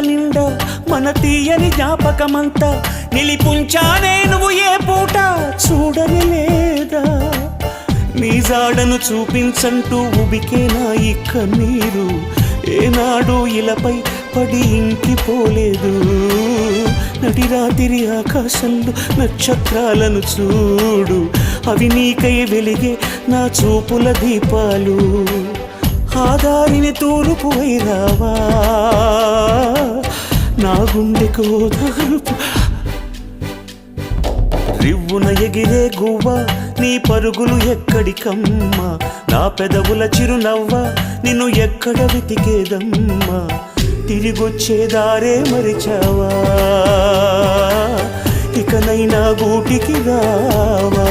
నిండా మన తీయని జ్ఞాపకమంతా నిలిపుంచానే నువ్వు ఏ పూట చూడని లేదా? నీ జాడను చూపించంటూ ఉబికేనా ఇక్క మీరు? ఏనాడు ఇలపై పడి ఇంకిపోలేదు. నటి రాత్రి ఆకాశంలో నక్షత్రాలను చూడు. అవి నీకై వెలిగే నా చూపుల దీపాలు. ఆదారిని తూర్పు రావా గుండెకు ఓదారుపు రివ్వున ఎగిరే గువ్వ నీ పరుగులు ఎక్కడికమ్మా? నా పెదవుల చిరునవ్వ నిన్ను ఎక్కడ వెతికేదమ్మా? తిరిగొచ్చే దారే మరిచావా? ఇకనైనా గూటికి రావా?